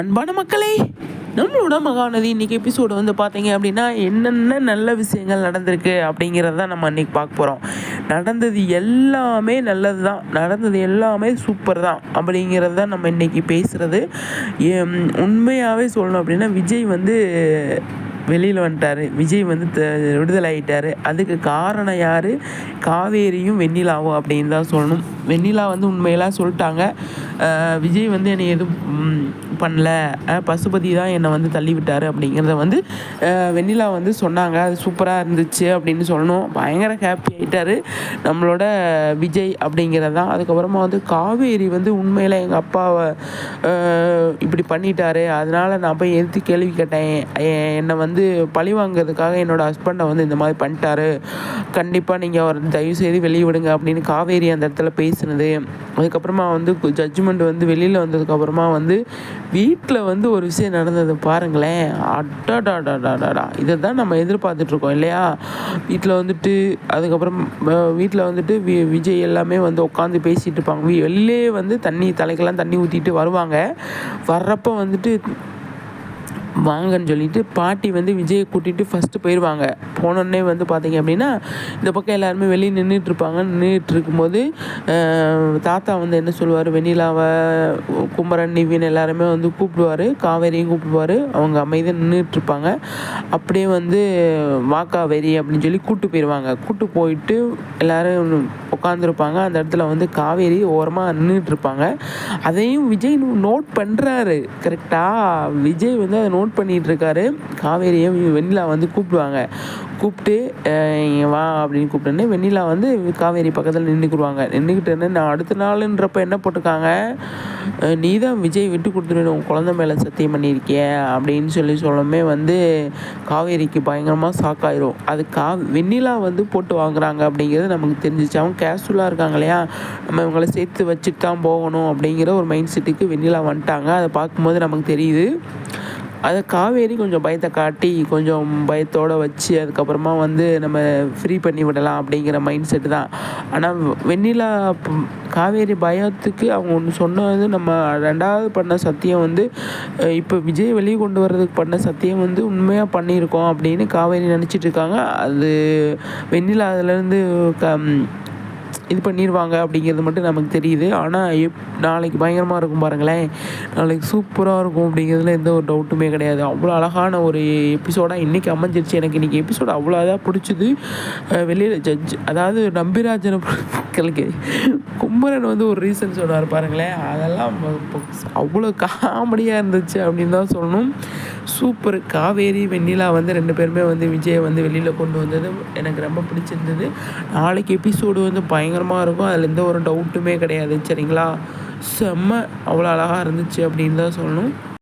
அன்பான மக்களே நம்மளோட மகாநதி இன்றைக்கி எபிசோடு வந்து பார்த்தீங்க அப்படின்னா என்னென்ன நல்ல விஷயங்கள் நடந்திருக்கு அப்படிங்கிறத தான் நம்ம அன்றைக்கி பார்க்க போகிறோம் நடந்தது எல்லாமே நல்லது தான் நடந்தது எல்லாமே சூப்பர் தான் அப்படிங்கிறது தான் நம்ம இன்றைக்கி பேசுகிறது உண்மையாகவே சொல்லணும் அப்படின்னா விஜய் வந்து வெளியில் வந்துட்டார். விஜய் வந்து த விடுதலை ஆகிட்டார் அதுக்கு காரணம் யார்? காவேரியும் வெண்ணிலாவும் அப்படின்னு தான் சொல்லணும். வெண்ணிலா வந்து உண்மையெல்லாம் சொல்லிட்டாங்க. விஜய் வந்து என்னை எதுவும் பண்ணல. பசுபதி தான் என்னை வந்து தள்ளி விட்டார் அப்படிங்கிறத வந்து வெண்ணிலா வந்து சொன்னாங்க. அது சூப்பராக இருந்துச்சு அப்படின்னு சொல்லணும். பயங்கர ஹாப்பி ஆகிட்டார் நம்மளோட விஜய் அப்படிங்கிறது தான். அதுக்கப்புறமா வந்து காவேரி வந்து உண்மையில் எங்கள் அப்பாவை இப்படி பண்ணிட்டாரு. அதனால் நான் போய் எதிர்த்து கேள்வி கேட்டேன். என்னை வந்து பழி வாங்குறதுக்காக என்னோடய ஹஸ்பண்டை வந்து இந்த மாதிரி பண்ணிட்டாரு. கண்டிப்பாக நீங்கள் அவர் தயவு செய்து வெளியே விடுங்க அப்படின்னு காவேரி அந்த இடத்துல பேசி பேசினது. அதுக்கப்புறமா வந்து ஜட்ஜ்மெண்ட் வந்து வெளியில் வந்ததுக்கப்புறமா வந்து வீட்டில் வந்து ஒரு விஷயம் நடந்தது பாருங்களேன். அட்டாடாடாடாடா இதை தான் நம்ம எதிர்பார்த்துட்ருக்கோம் இல்லையா? வீட்டில் வந்துட்டு அதுக்கப்புறம் வீட்டில் வந்துட்டு வி விஜய் எல்லாமே வந்து உட்காந்து பேசிகிட்டு இருப்பாங்க. வெளிலே வந்து தண்ணி தலைக்கெல்லாம் தண்ணி ஊற்றிட்டு வருவாங்க. வர்றப்போ வந்துட்டு வாங்கன்னு சொல்லிட்டு பாட்டி வந்து விஜயை கூட்டிகிட்டு ஃபஸ்ட்டு போயிடுவாங்க போனோடனே வந்து பார்த்தீங்க அப்படின்னா இந்த பக்கம் எல்லாருமே வெளியே நின்றுட்டுருப்பாங்க நின்றுட்டு இருக்கும்போது தாத்தா வந்து என்ன சொல்லுவார்? வெண்ணிலாவை குமரன் நிவின் எல்லாருமே வந்து கூப்பிடுவார். காவேரியும் கூப்பிடுவார். அவங்க அமைதியாக நின்றுட்டுருப்பாங்க அப்படியே வந்து வாக்காவேரி அப்படின்னு சொல்லி கூப்பிட்டு போயிடுவாங்க கூப்பிட்டு போயிட்டு எல்லோரும் உட்காந்துருப்பாங்க அந்த இடத்துல வந்து காவேரி ஓரமாக நின்றுட்டுருப்பாங்க அதையும் விஜய் நோட் பண்ணுறாரு கரெக்டாக விஜய் வந்து அதை நோட் பண்ணிகிட்டு இருக்காரு காவேரியை வெண்ணிலா வந்து கூப்பிடுவாங்க. கூப்பிட்டு வா அப்படின்னு கூப்பிட்டோன்னே வெண்ணிலா வந்து காவேரி பக்கத்தில் நின்றுக்குருவாங்க நின்றுக்கிட்டு நான் அடுத்த நாளுன்றப்ப என்ன போட்டிருக்காங்க? நீ தான் விஜய் விட்டு கொடுத்துருவேன் உன் குழந்த மேலே சத்தியம் பண்ணியிருக்கிய அப்படின்னு சொல்லி சொல்லமே வந்து காவேரிக்கு பயங்கரமாக ஷாக் அது கா வெண்ணிலா வந்து போட்டு வாங்குறாங்க அப்படிங்கிறது நமக்கு தெரிஞ்சிச்சு. அவங்க கேஷுவலாக இருக்காங்க இல்லையா? நம்ம இவங்களை சேர்த்து வச்சுட்டு தான் போகணும் அப்படிங்கிற ஒரு மைண்ட் செட்டுக்கு வெண்ணிலா வந்துட்டாங்க. அதை பார்க்கும்போது நமக்கு தெரியுது. அதை காவேரி கொஞ்சம் பயத்தை காட்டி கொஞ்சம் பயத்தோடு வச்சு அதுக்கப்புறமா வந்து நம்ம ஃப்ரீ பண்ணி விடலாம் அப்படிங்கிற மைண்ட் செட்டு தான். ஆனால் வெண்ணிலா காவேரி பயத்துக்கு அவங்க ஒன்று சொன்னது நம்ம ரெண்டாவது பண்ண சத்தியம் வந்து இப்போ விஜய் வெளியே கொண்டு வர்றதுக்கு பண்ண சத்தியம் வந்து உண்மையாக பண்ணியிருக்கோம் அப்படின்னு காவேரி நினச்சிட்டு இருக்காங்க. அது வெண்ணிலா அதுலேருந்து க இது பண்ணிடுவாங்க அப்படிங்கிறது மட்டும் நமக்கு தெரியுது. ஆனால் எப் நாளைக்கு பயங்கரமாக இருக்கும் பாருங்களேன். நாளைக்கு சூப்பராக இருக்கும் அப்படிங்கிறதுல எந்த ஒரு டவுட்டுமே கிடையாது. அவ்வளோ அழகான ஒரு எபிசோடாக இன்றைக்கி அமைஞ்சிருச்சு. எனக்கு இன்றைக்கி எபிசோடு அவ்வளோ அதாக பிடிச்சிது. வெளியில் ஜட்ஜ் அதாவது நம்பிராஜனை மக்களுக்கு. கும்பரன் வந்து ஒரு ரீசன் சொன்னார் பாருங்களேன். அதெல்லாம் அவ்வளோ காமெடியாக இருந்துச்சு அப்படின்னு தான் சொல்லணும். சூப்பர் காவேரி வெண்ணிலா வந்து ரெண்டு பேருமே வந்து விஜயை வந்து வெளியில் கொண்டு வந்தது எனக்கு ரொம்ப பிடிச்சிருந்தது. நாளைக்கு எபிசோடு வந்து பயங்கரமாக இருக்கும். அதில் எந்த ஒரு டவுட்டுமே கிடையாது. சரிங்களா? செம்ம அவ்வளோ அழகாக இருந்துச்சு அப்படின்னு தான் சொல்லணும்.